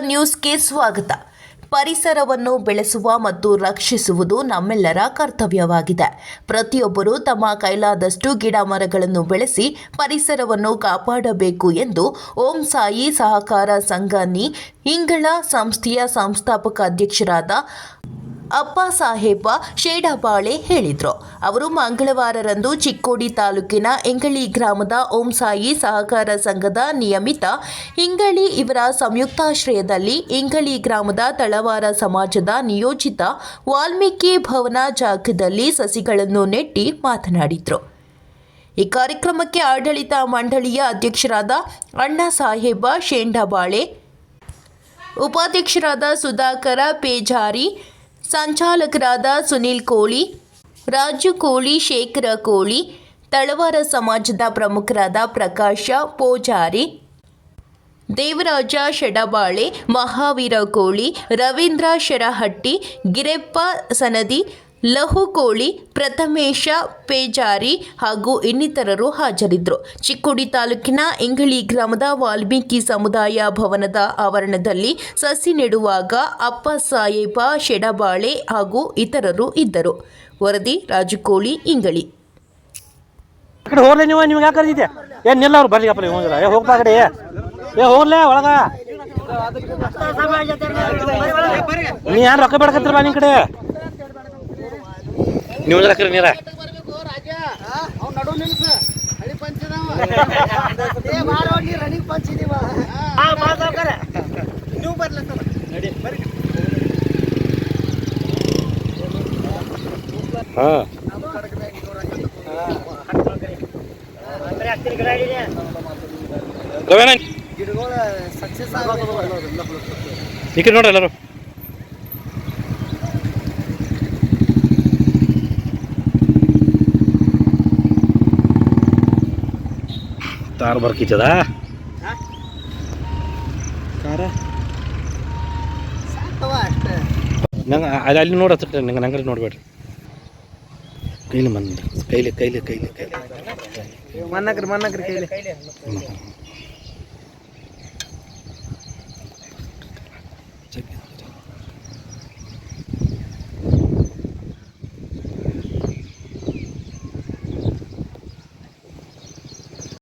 ನ್ಯೂಸ್ಗೆ ಸ್ವಾಗತ. ಪರಿಸರವನ್ನು ಬೆಳೆಸುವ ಮತ್ತು ರಕ್ಷಿಸುವುದು ನಮ್ಮೆಲ್ಲರ ಕರ್ತವ್ಯವಾಗಿದೆ. ಪ್ರತಿಯೊಬ್ಬರು ತಮ್ಮ ಕೈಲಾದಷ್ಟು ಗಿಡ ಮರಗಳನ್ನು ಬೆಳೆಸಿ ಪರಿಸರವನ್ನು ಕಾಪಾಡಬೇಕು ಎಂದು ಓಂ ಸಾಯಿ ಸಹಕಾರ ಸಂಘ ನಿ ಇಂಗಳ ಸಂಸ್ಥೆಯ ಸಂಸ್ಥಾಪಕ ಅಧ್ಯಕ್ಷರಾದ ಅಪ್ಪ ಸಾಹೇಬ ಶೇಡಬಾಳೆ ಹೇಳಿದರು. ಅವರು ಮಂಗಳವಾರರಂದು ಚಿಕ್ಕೋಡಿ ತಾಲೂಕಿನ ಇಂಗಳಿ ಗ್ರಾಮದ ಓಂ ಸಾಯಿ ಸಹಕಾರ ಸಂಘದ ನಿಯಮಿತ ಇಂಗಳಿ ಇವರ ಸಂಯುಕ್ತಾಶ್ರಯದಲ್ಲಿ ಇಂಗಳಿ ಗ್ರಾಮದ ತಳವಾರ ಸಮಾಜದ ನಿಯೋಜಿತ ವಾಲ್ಮೀಕಿ ಭವನ ಜಾಗದಲ್ಲಿ ಸಸಿಗಳನ್ನು ನೆಟ್ಟಿ ಮಾತನಾಡಿದರು. ಈ ಕಾರ್ಯಕ್ರಮಕ್ಕೆ ಆಡಳಿತ ಮಂಡಳಿಯ ಅಧ್ಯಕ್ಷರಾದ ಅಣ್ಣಾ ಸಾಹೇಬ ಶೇಂಡಬಾಳೆ ಉಪಾಧ್ಯಕ್ಷರಾದ ಸುಧಾಕರ ಪೇಜಾರಿ ಸಂಚಾಲಕರಾದ ಸುನಿಲ್ ಕೋಳಿ, ರಾಜು ಕೋಳಿ, ಶೇಖರ ಕೋಳಿ, ತಳವಾರ ಸಮಾಜದ ಪ್ರಮುಖರಾದ ಪ್ರಕಾಶ ಪೂಜಾರಿ, ದೇವರಾಜ ಶೆಡಬಾಳೆ, ಮಹಾವೀರ ಕೋಳಿ, ರವೀಂದ್ರ ಶರಹಟ್ಟಿ, ಗಿರೆಪ್ಪ ಸನದಿ ಲಹು ಕೋಳಿ, ಪ್ರಥಮೇಶ, ಪೇಜಾರಿ ಹಾಗೂ ಇನ್ನಿತರರು ಹಾಜರಿದ್ದರು. ಚಿಕ್ಕೋಡಿ ತಾಲೂಕಿನ ಇಂಗಳಿ ಗ್ರಾಮದ ವಾಲ್ಮೀಕಿ ಸಮುದಾಯ ಭವನದ ಆವರಣದಲ್ಲಿ ಸಸಿ ನೆಡುವಾಗ ಅಪ್ಪ ಸಾಹೇಬ, ಶೆಡಬಾಳೆ ಹಾಗೂ ಇತರರು ಇದ್ದರು. ವರದಿ, ರಾಜಕೋಳಿ, ಇಂಗಳಿ. ನೀ ಯಾರು ರೊಕ್ಕ ಬೇಡಕತ್ತಿರ ಬಾ ಕಡೆ? ನೀವು ಹಾಕ್ರಿ ನೀರ. ಹಾ. ರವೇನ? ಈ ಕಡೆ ನೋಡ್ರಿ ಎಲ್ಲರೂ. കാർ വർക്കിച്ചതാ ഞങ്ങൾ അലിനോട് അച്ചിട്ടുണ്ട് ഞങ്ങൾ എന്നോട് പോയിട്ട് കയ്യിൽ മണ്ണുണ്ട് കയ്യിൽ കയ്യിൽ കയ്യിൽ കയ്യിൽ മണ്ണക്കറി മണ്ണക്കറി കയ്യിൽ ചെക്ക്